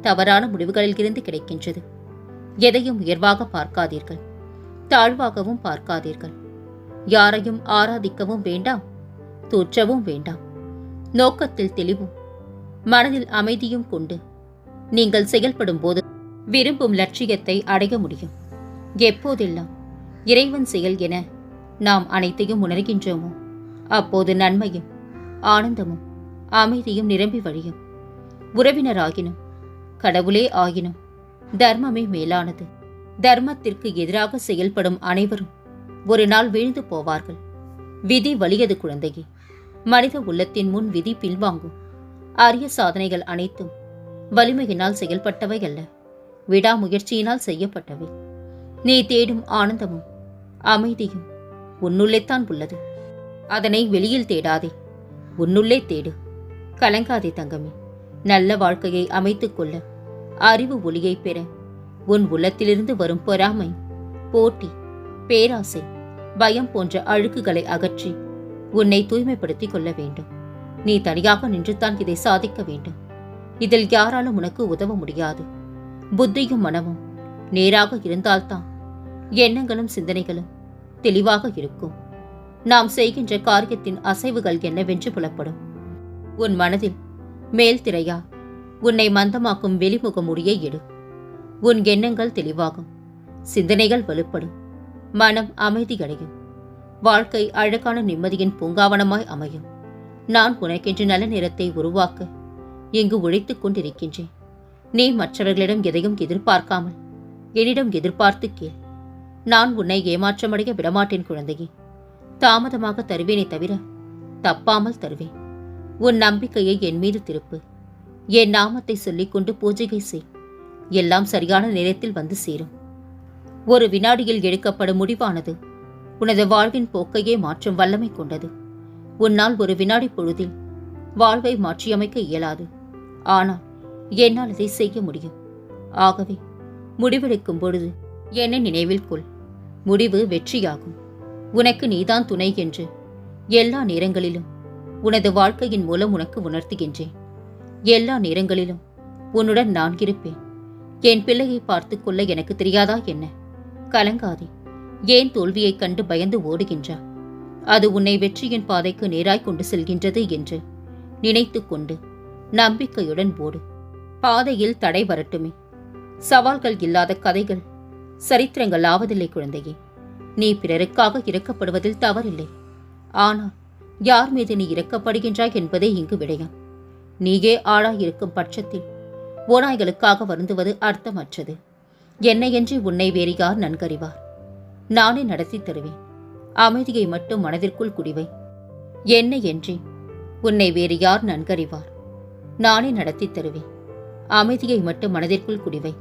தவறான முடிவுகளில் இருந்து கிடைக்கின்றது. எதையும் உயர்வாக பார்க்காதீர்கள். தாழ்வாகவும் பார்க்காதீர்கள். யாரையும் ஆராதிக்கவும் வேண்டாம். தூற்றவும் வேண்டாம். நோக்கத்தில் தெளிவும் மனதில் அமைதியும் கொண்டு நீங்கள் செயல்படும் போது விரும்பும் லட்சியத்தை அடைய முடியும். எப்போதெல்லாம் இறைவன் செயல் என நாம் அனைத்தையும் உணர்கின்றோமோ அப்போது நன்மையும் ஆனந்தமும் அமைதியும் நிரம்பி வழியும். உறவினராகினும் கடவுளே ஆயினும். தர்மமே மேலானது. தர்மத்திற்கு எதிராக செயல்படும் அனைவரும் ஒரு நாள் வீழ்ந்து போவார்கள். விதி வலியது குழந்தையே. மனித உள்ளத்தின் முன் விதி பின்வாங்கும். அரிய சாதனைகள் அனைத்தும் வலிமையினால் செயல்பட்டவை அல்ல. விடாமுயற்சியினால் செய்யப்பட்டவை. நீ தேடும் ஆனந்தமும் அமைதியும் உன்னுள்ளேத்தான் உள்ளது. அதனை வெளியில் தேடாதே. உன்னுள்ளே தேடு. கலங்காதே தங்கமே. நல்ல வாழ்க்கையை அமைத்துக் கொள்ள அறிவு ஒளியை பெற உன் உள்ளத்திலிருந்து வரும் பொறாமை போட்டி பேராசை பயம் போன்ற அழுக்குகளை அகற்றி உன்னை தூய்மைப்படுத்திக் கொள்ள வேண்டும். நீ தனியாக நின்றுதான் இதை சாதிக்க வேண்டும். இதில் யாராலும் உனக்கு உதவ முடியாது. புத்தியும் மனமும் நேராக இருந்தால்தான் எண்ணங்களும் சிந்தனைகளும் தெளிவாக இருக்கும். நாம் செய்கின்ற காரியத்தின் அசைவுகள் என்னவென்று புலப்படும். உன் மனதில் மேல் திரையா உன்னை மந்தமாக்கும் வெளிமுக முடியை எடு. உன் எண்ணங்கள் தெளிவாகும். சிந்தனைகள் வலுப்படும். மனம் அமைதியடையும். வாழ்க்கை அழகான நிம்மதியின் பூங்காவனமாய் அமையும். நான் உனக்கென்று நல்ல நிறத்தை உருவாக்க இங்கு உழைத்துக் கொண்டிருக்கின்றேன். நீ மற்றவர்களிடம் எதையும் எதிர்பார்க்காமல் என்னிடம் எதிர்பார்த்து கேள். நான் உன்னை ஏமாற்றமடைய விடமாட்டேன் குழந்தையே. தாமதமாக தருவேனே தவிர தப்பாமல் தருவேன். உன் நம்பிக்கையை என் மீது திருப்பு. என் நாமத்தை சொல்லிக்கொண்டு பூஜைகை செய். எல்லாம் சரியான நேரத்தில் வந்து சேரும். ஒரு வினாடியில் எடுக்கப்படும் முடிவானது. உனது வாழ்வின் போக்கையே மாற்றும் வல்லமை கொண்டது. உன்னால் ஒரு வினாடி பொழுதில் வாழ்வை மாற்றியமைக்க இயலாது. ஆனால் என்னால் இதை செய்ய முடியும். ஆகவே முடிவெடுக்கும் பொழுது என்னை நினைவில் கொள். முடிவு வெற்றியாகும். உனக்கு நீதான் துணை என்று எல்லா நேரங்களிலும் உனது வாழ்க்கையின் மூலம் உனக்கு உணர்த்துகின்றேன். எல்லா நேரங்களிலும் உன்னுடன் நான் இருப்பேன். என் பிள்ளையை பார்த்துக் கொள்ள எனக்கு தெரியாதா என்ன? கலங்காதே. ஏன் தோல்வியைக் கண்டு பயந்து ஓடுகின்றா? அது உன்னை வெற்றியின் பாதைக்கு நேராய் கொண்டு செல்கின்றது என்று நினைத்து கொண்டு நம்பிக்கையுடன் ஓடு. பாதையில் தடை வரட்டுமே. சவால்கள் இல்லாத கதைகள் சரித்திரங்கள் ஆவதில்லை குழந்தையே. நீ பிறருக்காக இறக்கப்படுவதில் தவறில்லை. ஆனால் யார் மீது நீ இறக்கப்படுகின்றாய் என்பதே இங்கு விடயம். நீயே ஆளாயிருக்கும் பட்சத்தில் ஓநாய்களுக்காக வருந்துவது அர்த்தமற்றது. என்னையன்றி உன்னை வேறு யார் நன்கறிவார்? நானே நடத்தி தருவேன். அமைதியை மட்டும் மனதிற்குள் குடிவை. என்னை என்றி உன்னை வேறு யார் நன்கறிவார்? நானே நடத்தி தருவேன். அமைதியை மட்டும் மனதிற்குள் குடிவை.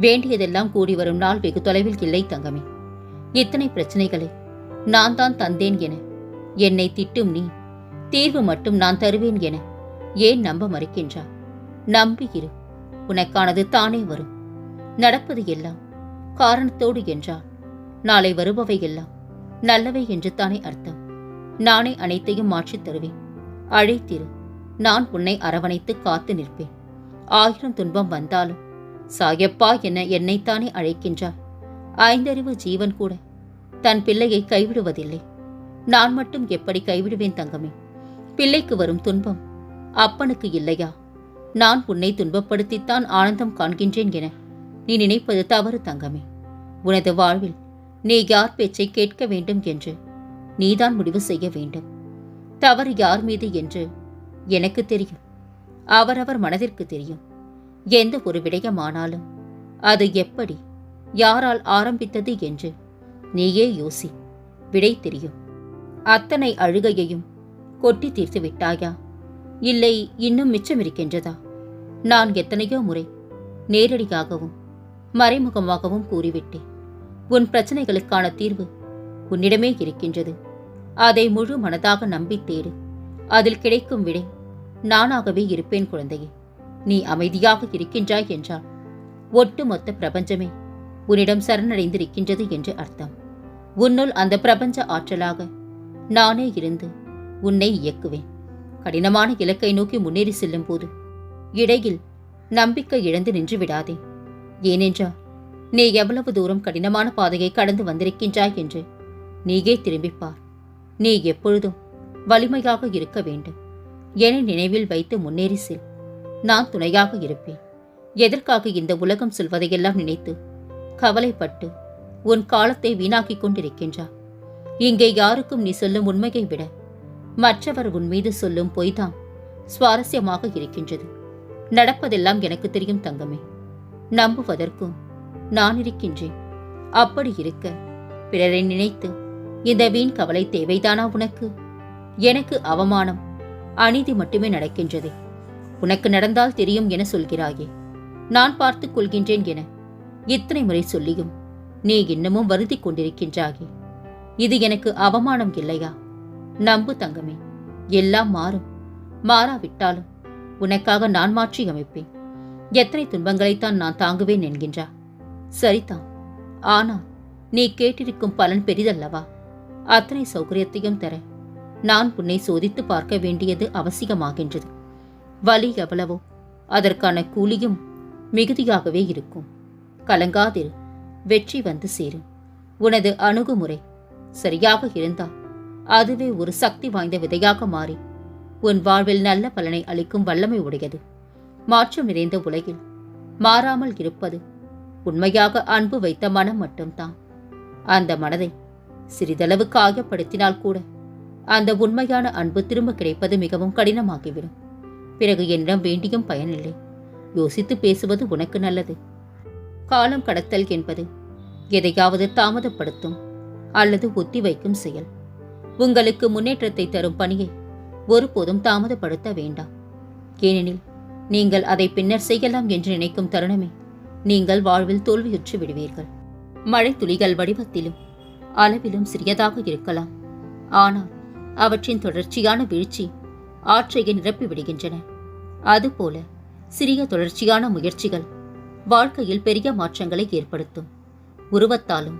வேண்டியதெல்லாம் கூடி வரும் நாள் வெகு தொலைவில் இல்லை தங்கமே. இத்தனை பிரச்சனைகளை நான் தான் தந்தேன் என என்னை திட்டும் நீ. தீர்வு மட்டும் நான் தருவேன் என ஏன் நம்ப மறுக்கின்றா நம்பியிரு உனக்கானது தானே வரும். நடப்பது எல்லாம் காரணத்தோடு என்றால் நாளை வருபவை எல்லாம் நல்லவை என்று தானே அர்த்தம். நானே அனைத்தையும் மாற்றித் தருவேன். அழைத்திரு. நான் உன்னை அரவணைத்து காத்து நிற்பேன். ஆயிரம் துன்பம் வந்தாலும் சாயப்பா என என்னைத்தானே அழைக்கின்றாய்? ஐந்தறிவு ஜீவன் கூட தன் பிள்ளையை கைவிடுவதில்லை. நான் மட்டும் எப்படி கைவிடுவேன் தங்கமே? பிள்ளைக்கு வரும் துன்பம் அப்பனுக்கு இல்லையா? நான் உன்னை துன்பப்படுத்தித்தான் ஆனந்தம் காண்கின்றேன் என நீ நினைப்பது தவறு தங்கமே. உனது வாழ்வில் நீ யார் பேச்சை கேட்க வேண்டும் என்று நீதான் முடிவு செய்ய வேண்டும். தவறு யார் மீது என்று எனக்கு தெரியும். அவரவர் மனதிற்கு தெரியும். எந்த ஒரு விடயமானாலும் அது எப்படி யாரால் ஆரம்பித்தது என்று நீயே யோசி. விடை தெரியும். அத்தனை அழுகையையும் கொட்டி தீர்த்து விட்டாயா? இல்லை இன்னும் மிச்சம் இருக்கின்றதா? நான் எத்தனையோ முறை நேரடியாகவும் மறைமுகமாகவும் கூறிவிட்டேன். உன் பிரச்சனைகளுக்கான தீர்வு உன்னிடமே இருக்கின்றது. அதை முழு மனதாக நம்பி தேடு அதில் கிடைக்கும் விடை நானாகவே இருப்பேன் குழந்தையே. நீ அமைதியாக இருக்கின்றாய் என்றால் ஒட்டுமொத்த பிரபஞ்சமே உன்னிடம் சரணடைந்திருக்கின்றது என்று அர்த்தம். உன்னுள் அந்த பிரபஞ்ச ஆற்றலாக நானே இருந்து உன்னை இயக்குவேன். கடினமான இலக்கை நோக்கி முன்னேறி செல்லும் போது இடையில் நம்பிக்கை இழந்து நின்று விடாதே. ஏனென்றால் நீ எவ்வளவு தூரம் கடினமான பாதையை கடந்து வந்திருக்கின்றாய் என்று நீயே திரும்பிப் பார் நீ எப்பொழுதும் வலிமையாக இருக்க வேண்டும். என நினைவில் வைத்து முன்னேறி செல். நான் துணையாக இருப்பேன். எதற்காக இந்த உலகம் சொல்வதையெல்லாம் நினைத்து கவலைப்பட்டு உன் காலத்தை வீணாக்கிக் கொண்டிருக்கின்றார் இங்கே யாருக்கும் நீ சொல்லும் உண்மையை விட மற்றவர் உன் மீது சொல்லும் பொய்தான் சுவாரஸ்யமாக இருக்கின்றது. நடப்பதெல்லாம் எனக்கு தெரியும் தங்கமே. நம்புவதற்கும் நான் இருக்கின்றேன். அப்படி இருக்க பிறரை நினைத்து இந்த வீண் கவலை தேவைதானா உனக்கு? எனக்கு அவமானம் அநீதி மட்டுமே நடக்கின்றது. உனக்கு நடந்தால் தெரியும் என சொல்கிறாயே. நான் பார்த்துக் கொள்கின்றேன் என இத்தனை முறை சொல்லியும் நீ இன்னமும் வருந்திக் கொண்டிருக்கின்றாயே. இது எனக்கு அவமானம் இல்லையா? நம்பு தங்கமே எல்லாம் மாறும். மாறாவிட்டாலும் உனக்காக நான் மாற்றி அமைப்பேன். எத்தனை துன்பங்களைத்தான் நான் தாங்குவேன் என்கின்றா? சரிதான். ஆனால் நீ கேட்டிருக்கும் பலன் பெரிதல்லவா? அத்தனை சௌகரியத்தையும் தர நான் உன்னை சோதித்து பார்க்க வேண்டியது அவசியமாகின்றது. வலி எவ்வளவோ அதற்கான கூலியும் மிகுதியாகவே இருக்கும். கலங்காதிரு வெற்றி வந்து சேரும். உனது அணுகுமுறை சரியாக இருந்தால் அதுவே ஒரு சக்தி வாய்ந்த விதையாக மாறி உன் வாழ்வில் நல்ல பலனை அளிக்கும் வல்லமை உடையது. மாற்றம் நிறைந்த உலகில் மாறாமல் இருப்பது உண்மையாக அன்பு வைத்த மனம் மட்டும்தான். அந்த மனதை சிறிதளவு காயப்படுத்தினால் கூட அந்த உண்மையான அன்பு திரும்ப கிடைப்பது மிகவும் கடினமாகிவிடும். பிறகு என்னிடம் வேண்டியும் பயனில்லை. யோசித்து பேசுவது உனக்கு நல்லது. காலம் கடத்தல் என்பது எதையாவது தாமதப்படுத்தும். அல்லது ஒத்திவைக்கும் செயல். உங்களுக்கு முன்னேற்றத்தை தரும் பணியை ஒருபோதும் தாமதப்படுத்த வேண்டாம். ஏனெனில் நீங்கள் அதை பின்னர் செய்யலாம் என்று நினைக்கும் தருணமே நீங்கள் வாழ்வில் தோல்வியுற்று விடுவீர்கள். மழை துளிகள் வடிவத்திலும் அளவிலும் சிறியதாக இருக்கலாம். ஆனால் அவற்றின் தொடர்ச்சியான வீழ்ச்சி ஆற்றையை நிரப்பி விடுகின்றன. அதுபோல சிறிய தொடர்ச்சியான முயற்சிகள் வாழ்க்கையில் பெரிய மாற்றங்களை ஏற்படுத்தும். உருவத்தாலும்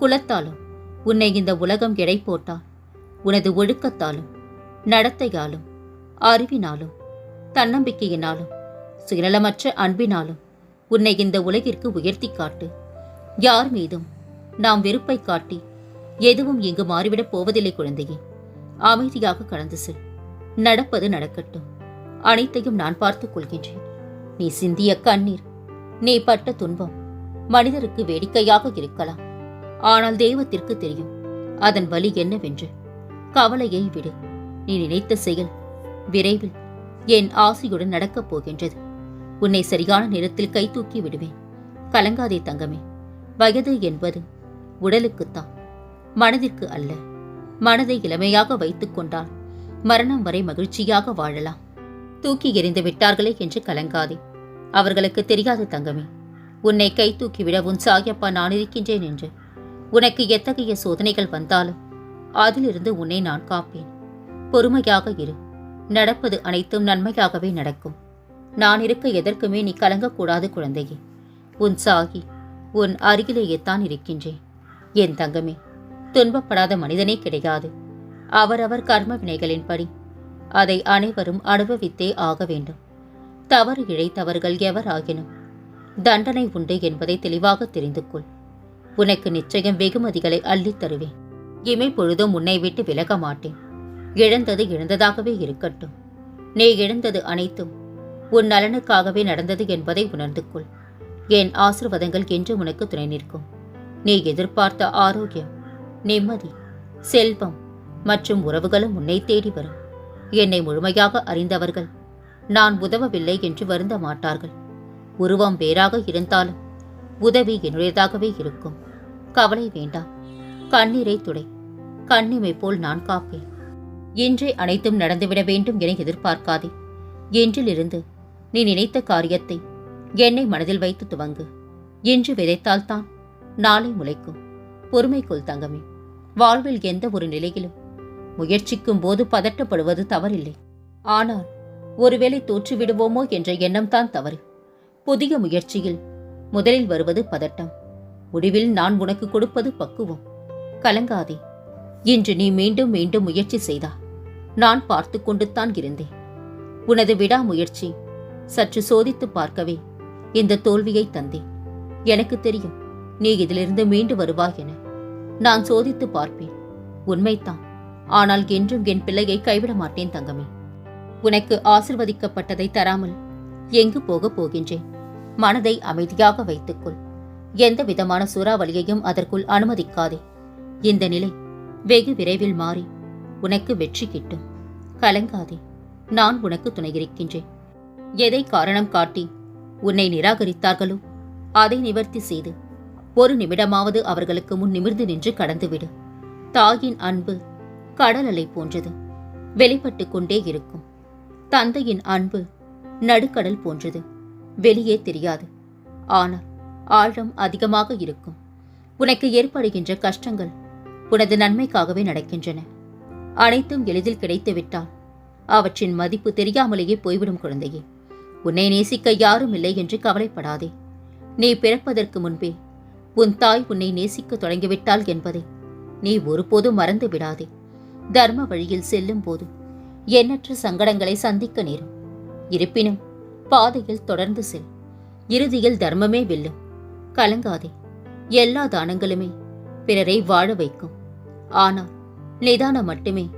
குலத்தாலும் உன்னை இந்த உலகம் எடை போட்டால் உனது ஒழுக்கத்தாலும் நடத்தையாலும் அறிவினாலும் தன்னம்பிக்கையினாலும் சுயநலமற்ற அன்பினாலும் உன்னை இந்த உலகிற்கு உயர்த்தி காட்டு. யார் மீதும் நாம் வெறுப்பை காட்டி எதுவும் இங்கு மாறிவிடப் போவதில்லை குழந்தையே. அமைதியாக கடந்து செல். நடப்பது நடக்கட்டும். அனைத்தையும் நான் பார்த்துக் கொள்கின்றேன். நீ சிந்திய கண்ணீர் நீ பட்ட துன்பம் மனிதருக்கு வேடிக்கையாக இருக்கலாம். ஆனால் தெய்வத்திற்கு தெரியும். அதன் வலி என்னவென்று. கவலையை விடு. நீ நினைத்த செயல் விரைவில் என் ஆசையுடன் நடக்கப் போகின்றது. உன்னை சரியான நேரத்தில் கை தூக்கி விடுவேன். கலங்காதே தங்கமே. வயது என்பது உடலுக்குத்தான். மனதிற்கு அல்ல. மனதை இளமையாக வைத்துக் கொண்டால் மரணம் வரை மகிழ்ச்சியாக வாழலாம். தூக்கி எறிந்து விட்டார்களே என்று கலங்காதே. அவர்களுக்கு தெரியாது தங்கமே. உன்னை கை தூக்கிவிட உன் சாயப்பா நான் இருக்கின்றேன் என்று. உனக்கு எத்தகைய சோதனைகள் வந்தாலும் அதிலிருந்து உன்னை நான் காப்பேன். பொறுமையாக இரு. நடப்பது அனைத்தும் நன்மையாகவே நடக்கும். நான் இருக்க எதற்குமே நீ கலங்கக்கூடாது குழந்தையே. உன் சாகி உன் அருகிலேயே தான் இருக்கின்றேன். என் தங்கமே துன்பப்படாத மனிதனே கிடையாது. அவரவர் கர்ம வினைகளின்படி அதை அனைவரும் அனுபவித்தே ஆக வேண்டும். தவறு இழைத்தவர்கள் எவராகினும் தண்டனை உண்டு என்பதை தெளிவாக தெரிந்து கொள். உனக்கு நிச்சயம் வெகுமதிகளை அள்ளித் தருவேன். இமை பொழுதும் உன்னை விட்டு விலக மாட்டேன். இழந்தது இழந்ததாகவே இருக்கட்டும். நீ இழந்தது அனைத்தும் உன் நலனுக்காகவே நடந்தது என்பதை உணர்ந்து கொள். என் ஆசிர்வாதங்கள் என்று உனக்கு துணை நிற்கும். நீ எதிர்பார்த்த ஆரோக்கியம் நிம்மதி செல்வம் மற்றும் உறவுகளும் உன்னை தேடி வரும். என்னை முழுமையாக அறிந்தவர்கள் நான் உதவவில்லை என்று வருந்த மாட்டார்கள். உருவம் வேறாக இருந்தாலும் உதவி என்னுடையதாகவே இருக்கும். கவலை வேண்டாம். கண்ணீரை துடை. கண்ணிமை போல் நான் காப்பேன். இன்றே அனைத்தும் நடந்துவிட வேண்டும் என எதிர்பார்க்காதே. என்றிலிருந்து நீ நினைத்த காரியத்தை என்னை மனதில் வைத்து துவங்கு. இன்று விதைத்தால்தான் நாளை முளைக்கும். பொறுமைக்குள் தங்கமே. வாழ்வில் எந்த ஒரு நிலையிலும் முயற்சிக்கும் போது பதட்டப்படுவது தவறில்லை. ஆனால் ஒருவேளை தோற்றுவிடுவோமோ என்ற எண்ணம்தான் தவறு. புதிய முயற்சியில் முதலில் வருவது பதட்டம். முடிவில் நான் உனக்கு கொடுப்பது பக்குவம். கலங்காதே. இன்று நீ மீண்டும் மீண்டும் முயற்சி செய்தா. நான் பார்த்து கொண்டுத்தான் இருந்தேன். உனது விடாமுயற்சி சற்று சோதித்து பார்க்கவே இந்த தோல்வியை தந்தேன். எனக்கு தெரியும் நீ இதிலிருந்து மீண்டு வருவாய் என. நான் சோதித்து பார்ப்பேன். உண்மைத்தான் ஆனால் என்றும் என் பிள்ளையை கைவிட மாட்டேன் தங்கமே. உனக்கு ஆசிர்வதிக்கப்பட்டதை தராமல் எங்கு போகப் போகின்றேன்? மனதை அமைதியாக வைத்துக்கொள். எந்த விதமான சூறாவளியையும் அதற்குள் அனுமதிக்காதே. இந்த நிலை வெகு விரைவில் மாறி உனக்கு வெற்றி கிட்டும். கலங்காதே. நான் உனக்கு துணையிருக்கின்றேன். எதை காரணம் காட்டி உன்னை நிராகரித்தார்களோ அதை நிவர்த்தி செய்து ஒரு நிமிடமாவது அவர்களுக்கு முன் நிமிர்ந்து நின்று கடந்துவிடு. தாயின் அன்பு கடல் அலை போன்றது. வெளிப்பட்டு கொண்டே இருக்கும். தந்தையின் அன்பு நடுக்கடல் போன்றது. வெளியே தெரியாது. ஆனால் ஆழம் அதிகமாக இருக்கும். உனக்கு ஏற்படுகின்ற கஷ்டங்கள் உனது நன்மைக்காகவே நடக்கின்றன. அனைத்தும் எளிதில் கிடைத்துவிட்டால் அவற்றின் மதிப்பு தெரியாமலேயே போய்விடும் குழந்தையே. உன்னை நேசிக்க யாரும் இல்லை என்று கவலைப்படாதே. நீ பிறப்பதற்கு முன்பே உன் தாய் உன்னை நேசிக்க தொடங்கிவிட்டாள் என்பதை நீ ஒருபோதும் மறந்து விடாதே. தர்ம வழியில் செல்லும் போது எண்ணற்ற சங்கடங்களை சந்திக்க நேரும். இருப்பினும் பாதையில் தொடர்ந்து செல். இறுதியில் தர்மமே வெல்லும். கலங்காதே. எல்லா தானங்களுமே பிறரை வாழ வைக்கும். ஆனால் நிதானம் மட்டுமே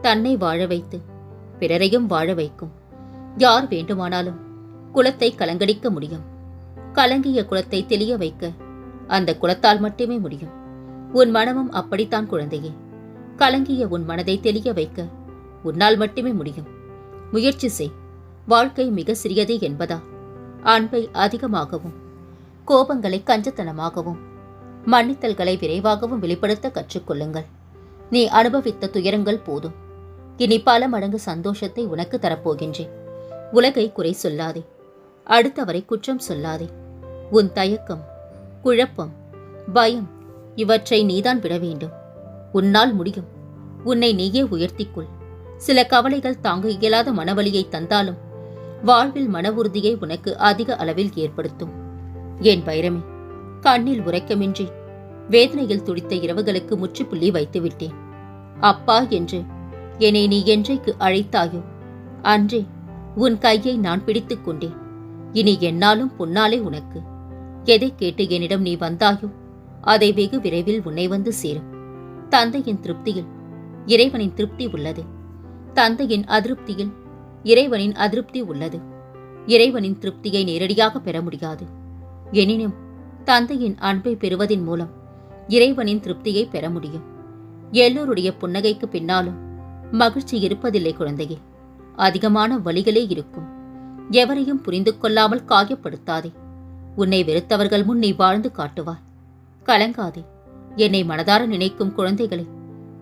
தன்னை வாழ வைத்து பிறரையும் வாழ வைக்கும். யார் வேண்டுமானாலும் குலத்தை கலங்கடிக்க முடியும். கலங்கிய குலத்தை தெளிய வைக்க அந்த குலத்தால் மட்டுமே முடியும். உன் மனமும் அப்படித்தான் குழந்தையே. கலங்கிய உன் மனதை தெளிய வைக்க உன்னால் மட்டுமே முடியும். முயற்சி செய். வாழ்க்கை மிக சிறியது என்பதா? அன்பை அதிகமாகவும் கோபங்களை கஞ்சத்தனமாகவும் மன்னித்தல்களை விரைவாகவும் வெளிப்படுத்த கற்றுக்கொள்ளுங்கள். நீ அனுபவித்த துயரங்கள் போதும். இனி பல மடங்கு சந்தோஷத்தை உனக்கு தரப்போகின்றேன். உலகை குறை சொல்லாதே. அடுத்தவரை குற்றம் சொல்லாதே. உன் தயக்கம் குழப்பம் பயம் இவற்றை நீதான் விட வேண்டும். உன்னால் முடியும். உன்னை நீயே உயர்த்திக்கொள். சில கவலைகள் தாங்க இயலாத மனவலியை தந்தாலும் வாழ்வில் மன உறுதியை உனக்கு அதிக அளவில் ஏற்படுத்தும். என் வைரமே கண்ணில் உறக்கமின்றி வேதனையில் துடித்த இரவுகளுக்கு முற்றுப்புள்ளி வைத்து விட்டேன் அப்பா என்று என்னை நீ என்றைக்கு அழைத்தாயோ அன்றே உன் கையை நான் பிடித்துக் கொண்டேன். இனி என்னாலும் பொன்னாலே உனக்கு. எதை கேட்டு என்னிடம் நீ வந்தாயோ அதை வெகு விரைவில் உன்னை வந்து சேரும். தந்தையின் திருப்தியில் இறைவனின் திருப்தி உள்ளது. தந்தையின் அதிருப்தியில் இறைவனின் அதிருப்தி உள்ளது. இறைவனின் திருப்தியை நேரடியாக பெற முடியாது. எனினும் தந்தையின் அன்பை பெறுவதின் மூலம் இறைவனின் திருப்தியை பெற முடியும். எல்லோருடைய புன்னகைக்கு பின்னாலும் மகிழ்ச்சி இருப்பதில்லை குழந்தையே. அதிகமான வழிகளே இருக்கும். எவரையும் புரிந்து கொள்ளாமல் காயப்படுத்தாதே. உன்னை வெறுத்தவர்கள் முன் நீ வாழ்ந்து காட்டுவாய். கலங்காதே. என்னை மனதார நினைக்கும் குழந்தைகளை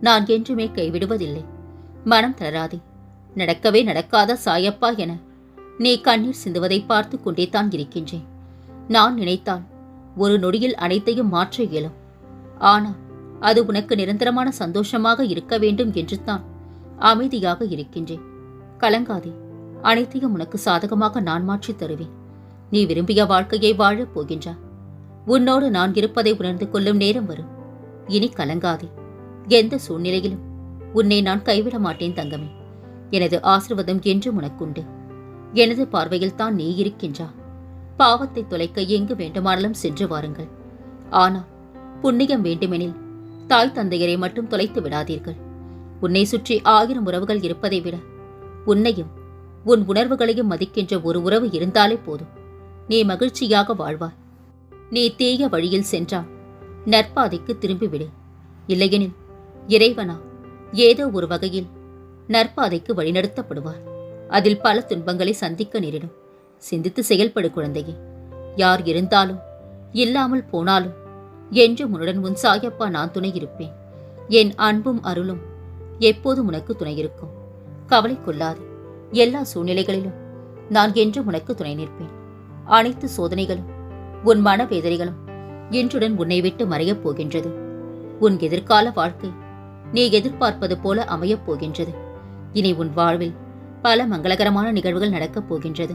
நான் என்றுமே கைவிடுவதில்லை. மனம் தளராதே. நடக்கவே நடக்காத சாயப்பா என நீ கண்ணீர் சிந்துவதை பார்த்து கொண்டே தான் இருக்கின்றேன். நான் நினைத்தான். ஒரு நொடியில் அனைத்தையும் மாற்ற இயலும். ஆனால் அது உனக்கு நிரந்தரமான சந்தோஷமாக இருக்க வேண்டும் என்று தான் அமைதியாக இருக்கின்றேன். கலங்காதே அனைத்தையும் உனக்கு சாதகமாக நான் மாற்றித் தருவேன். நீ விரும்பிய வாழ்க்கையை வாழப் போகின்றாய். உன்னோடு நான் இருப்பதை உணர்ந்து கொள்ளும் நேரம் வரும். இனி கலங்காதே எந்த சூழ்நிலையிலும் உன்னை நான் கைவிட மாட்டேன் தங்கமே. எனது ஆசிர்வாதம் என்றும் உனக்குண்டு. எனது பார்வையில் தான் நீ இருக்கின்றா பாவத்தை தொலைக்க எங்கு வேண்டுமானாலும் சென்று வாருங்கள். ஆனால் புண்ணியம் வேண்டுமெனில் தாய் தந்தையரை மட்டும் தொலைத்து விடாதீர்கள். உன்னை சுற்றி ஆயிரம் உறவுகள் இருப்பதை விட உன்னையும் உன் உணர்வுகளையும் மதிக்கின்ற ஒரு உறவு இருந்தாலே போதும். நீ மகிழ்ச்சியாக வாழ்வாய். நீ தீய வழியில் சென்றால் நற்பாதைக்கு திரும்பிவிடு. இல்லையெனில் இறைவனா ஏதோ ஒரு வகையில் நற்பாதைக்கு வழிநடத்தப்படுவார். அதில் பல துன்பங்களை சந்திக்க நேரிடும். சிந்தித்து செயல்படு குழந்தையே. யார் இருந்தாலும் இல்லாமல் போனாலும் என்று உன்னுடன் உன் சாயப்பா நான் துணை இருப்பேன். என் அன்பும் அருளும் எப்போதும் உனக்கு துணை இருக்கும். கவலை கொள்ளாது. எல்லா சூழ்நிலைகளிலும் நான் என்றும் உனக்கு துணை நிற்பேன். அனைத்து சோதனைகளும் உன் மனவேதனைகளும் இன்றுடன் உன்னை விட்டு மறையப் போகின்றது. உன் எதிர்கால வாழ்க்கை நீ எதிர்பார்ப்பது போல அமையப் போகின்றது. இனி உன் வாழ்வில் பல மங்களகரமான நிகழ்வுகள் நடக்கப் போகின்றது.